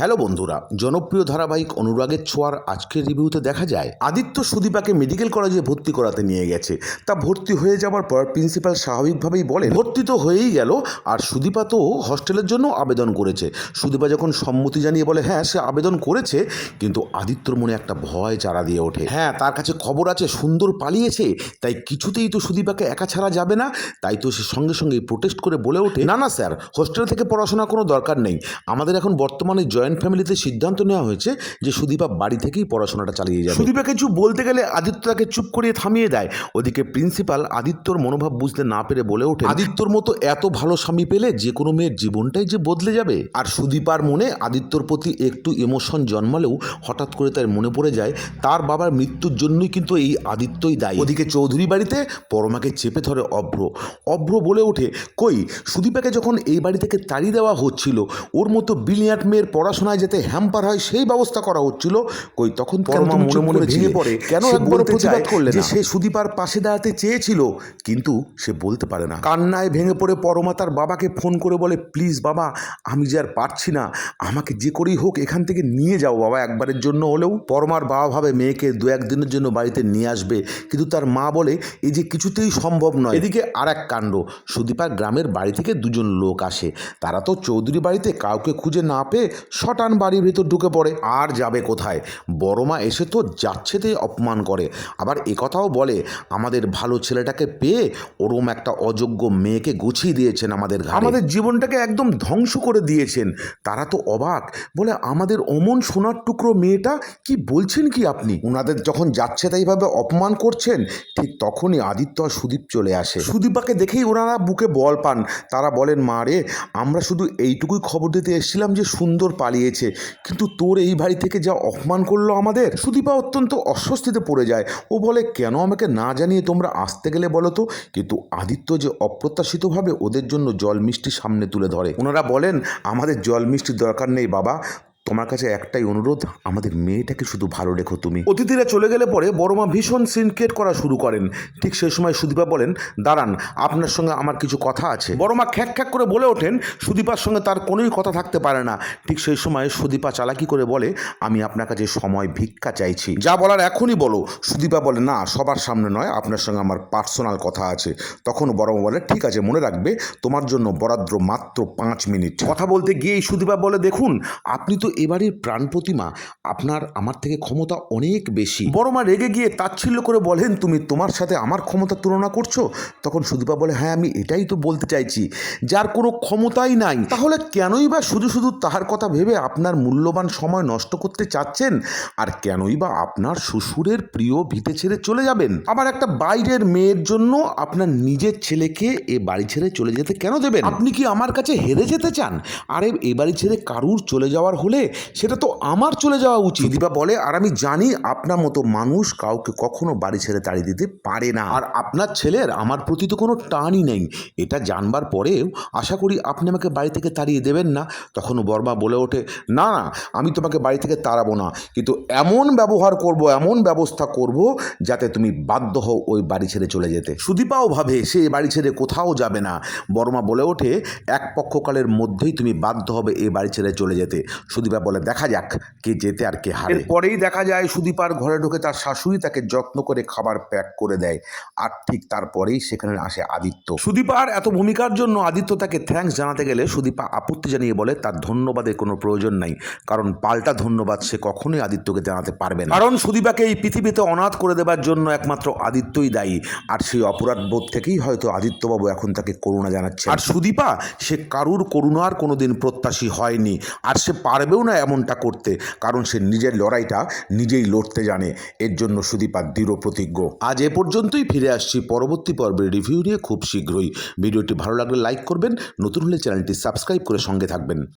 Hello বন্ধুরা, জনপ্রিয় ধারাবাহিক অনুরাগের ছোঁয়ার আজকের রিভিউতে দেখা যায়, আদিত্য সুদীপাকে মেডিকেল কলেজে ভর্তি করাতে নিয়ে গেছে। তা ভর্তি হয়ে যাওয়ার পর প্রিন্সিপাল স্বাভাবিকভাবেই বলেন, ভর্তি তো হয়েই গেল, আর সুদীপা তো হস্টেলের জন্য আবেদন করেছে। সুদীপা যখন সম্মতি জানিয়ে বলে হ্যাঁ সে আবেদন করেছে, কিন্তু আদিত্যর মনে একটা ভয় চারা দিয়ে ওঠে। হ্যাঁ তার কাছে খবর আছে, সুন্দর পালিয়েছে, তাই কিছুতেই তো সুদীপাকে একা ছাড়া যাবে না, তাই তো সে সঙ্গে সঙ্গে প্রোটেস্ট করে বলে ওঠে। না না স্যার হোস্টেল থেকে পড়াশোনার কোনো দরকার নেই। আমাদের এখন বর্তমানে জয়েন্ট ফ্যামিলিতে সিদ্ধান্ত নেওয়া হয়েছে যে সুদীপা বাড়ি থেকেই পড়াশোনাটা চালিয়ে যাবে। সুদীপাকে কিছু বলতে গেলে আদিত্য তাকে চুপ করিয়ে থামিয়ে দেয়। ওদিকে প্রিন্সিপাল আদিত্যর মনোভাব বুঝতে না পেরে বলে ওঠে আদিত্যর মতো এত ভালো স্বামী পেলে যে কোনো মেয়ের জীবনটাই যে বদলে যাবে। আর সুদীপার মনে আদিত্যর প্রতি একটু ইমোশন জন্মালেও হঠাৎ করে তার মনে পড়ে যায় তার বাবার মৃত্যুর জন্যই কিন্তু এই আদিত্যই দায়ী। ওদিকে চৌধুরী বাড়িতে পরমাকে চেপে ধরে অভ্র। অভ্র বলে ওঠে কই সুদীপাকে যখন এই বাড়ি থেকে তাড়িয়ে দেওয়া হচ্ছিল ওর মতো ব্রিলিয়ান্ট মেয়ের পড়াশোনায় যাতে হ্যাম্পার হয় সেই ব্যবস্থা করা হচ্ছিল। কই তখন পরমা মনে মনে ভেঙে পড়ে। কেন একবার প্রতিবাদ করলে যে সে সুদীপার পাশে দাঁড়াতে চেয়েছিল কিন্তু সে বলতে পারে না। কান্নায় ভেঙে পড়ে পরমা তার বাবাকে ফোন করে বলে প্লিজ বাবা আমি যে আর পারছি না আমাকে যে করেই হোক এখান থেকে নিয়ে যাও বাবা একবারের জন্য হলেও। পরমার বাবা ভাবে মেয়েকে দু একদিনের জন্য বাড়িতে নিয়ে আসবে কিন্তু তার মা বলে এই যে কিছুতেই সম্ভব নয়। এদিকে আর এক কাণ্ড সুদীপার গ্রামের বাড়ি থেকে দুজন লোক আসে। তারা তো চৌধুরী বাড়িতে কাউকে খুঁজে না পেয়ে শটান বাড়ির ভিতর ঢুকে পড়ে। আর যাবে কোথায়? বড়মা এসে তো যাচ্ছেতেই অপমান করে। আবার একথাও বলে আমাদের ভালো ছেলেটাকে পেয়ে ওরম একটা অযোগ্য মেয়েকে গুছিয়ে দিয়েছেন আমাদের। আমাদের জীবনটাকে একদম ধ্বংস করে দিয়েছেন। তারা তো অবাক। বলে আমাদের অমন সোনার টুকরো মেয়েটা কি বলছেন কি আপনি? ওনাদের যখন যাচ্ছে তাইভাবে অপমান করছেন ঠিক তখনই আদিত্য আর সুদীপ চলে আসে। সুদীপাকে দেখেই ওনারা বুকে বল পান। তারা বলেন মা রে আমরা শুধু এইটুকুই খবর দিতে এসেছিলাম যে সুন্দর পালিয়েছে কিন্তু তোর এই বাড়ি থেকে যা অপমান করল আমাদের? সুদীপা অত্যন্ত অস্বস্তিতে পড়ে যায়। ও বলে, কেন আমাকে না জানিয়ে তোমরা আসতে গেলে বলো তো? কিন্তু আদিত্য যে অপ্রত্যাশিতভাবে ওদের জন্য জল মিষ্টি সামনে তুলে ধরে। ওনারা বলেন, আমাদের জল মিষ্টির দরকার নেই বাবা। তোমার কাছে একটাই অনুরোধ, আমাদের মেয়েটাকে শুধু ভালো রেখো তুমি। অতিথিরা চলে গেলে পরে বড়মা ভীষণ সিনক্রেট করা শুরু করেন। ঠিক সেই সময় সুদীপা বলেন, দাঁড়ান, আপনার সঙ্গে আমার কিছু কথা আছে। বড়মা খ্যাক খ্যাক করে বলে ওঠেন, সুদীপার সঙ্গে তার কোনোই কথা থাকতে পারে না। ঠিক সেই সময় সুদীপা চালাকি করে বলে, আমি আপনার কাছে সময় ভিক্ষা চাইছি। যা বলার এখনই বলো। সুদীপা বলে, না, সবার সামনে নয়, আপনার সঙ্গে আমার পার্সোনাল কথা আছে। তখন বড়মা বলে, ঠিক আছে, মনে রাখবে, তোমার জন্য বরাদ্র মাত্র পাঁচ মিনিট। কথা বলতে গিয়েই সুদীপা বলে, দেখুন, আপনি তো এবারের প্রাণ প্রতিমা আপনার, আমার থেকে ক্ষমতা অনেক বেশি। বড় মা রেগে গিয়ে তাচ্ছিল্য করে বলেন, তুমি তোমার সাথে আমার ক্ষমতা তুলনা করছ? তখন সুদীপা বলে হ্যাঁ আমি এটাই তো বলতে চাইছি, যার কোনো ক্ষমতাই নাই। তাহলে কেনই বা শুধু শুধু তাহার কথা ভেবে আপনার মূল্যবান সময় নষ্ট করতে চাচ্ছেন? আর কেনই বা আপনার শ্বশুরের প্রিয় ভিটে ছেড়ে চলে যাবেন? আবার একটা বাইরের মেয়ের জন্য আপনার নিজের ছেলেকে এ বাড়ি ছেড়ে চলে যেতে কেন দেবেন? আপনি কি আমার কাছে হেরে যেতে চান? আরে, এ বাড়ি ছেড়ে কারুর চলে যাওয়ার হলে সেটা তো আমার চলে যাওয়া উচিত। দীপা বলে আর আমি জানি আপনার মতো মানুষ কাউকে কখনো বাড়ি ছেড়ে তাড়িয়ে দিতে পারে না। আর আপনার ছেলের আমার প্রতি তো কোনো টানই নেই। এটা জানবার পরেও আশা করি আপনি আমাকে বাড়ি থেকে তাড়িয়ে দেবেন না। তখন বর্মা বলে ওঠে না না আমি তোমাকে বাড়ি থেকে তাড়াবো না। কিন্তু এমন ব্যবহার করব এমন ব্যবস্থা করব যাতে তুমি বাধ্য হও ওই বাড়ি ছেড়ে চলে যেতে। সুদীপাও ভাবে সে বাড়ি ছেড়ে কোথাও যাবে না। বর্মা বলে ওঠে এক পক্ষকালের মধ্যেই তুমি বাধ্য হবে এই বাড়ি ছেড়ে চলে যেতে। সুদীপা বলে, দেখা যাক কে যেতে আর কে হারে। পরেই দেখা যায় সুদীপার ঘরে ঢুকে তার শাশুড়ি তাকে যত্ন করে খাবার প্যাক করে দেয়। আর ঠিক তারপরেই সেখানে আসে আদিত্য। সুদীপার এত ভূমিকার জন্য আদিত্য তাকে থ্যাঙ্কস জানাতে গেলে সুদীপা আপত্তি জানিয়ে বলে, তার ধন্যবাদের কোনো প্রয়োজন নাই। কারণ পাল্টা ধন্যবাদ সে কখনোই আদিত্যকে জানাতে পারবে না। কারণ সুদীপাকে এই পৃথিবীতে অনাথ করে দেবার জন্য একমাত্র আদিত্যই দায়ী। আর সেই অপরাধ বোধ থেকেই হয়তো আদিত্যবাবু এখন তাকে করুণা জানাচ্ছে আর সুদীপা, সে কারুর করুণার কোনোদিন প্রত্যাশী হয়নি। আর সে পারবেও না এমনটা করতে? কারণ সে নিজের লড়াইটা নিজেই লড়তে জানে। এর জন্য সুদীপা দৃঢ় প্রতিজ্ঞ। আজ এ পর্যন্তই ফিরে আসছি পরবর্তী পর্বের রিভিউ নিয়ে খুব শীঘ্রই। ভিডিওটি ভালো লাগলে লাইক করবেন, নতুন হলে চ্যানেলটি সাবস্ক্রাইব করে সঙ্গে থাকবেন।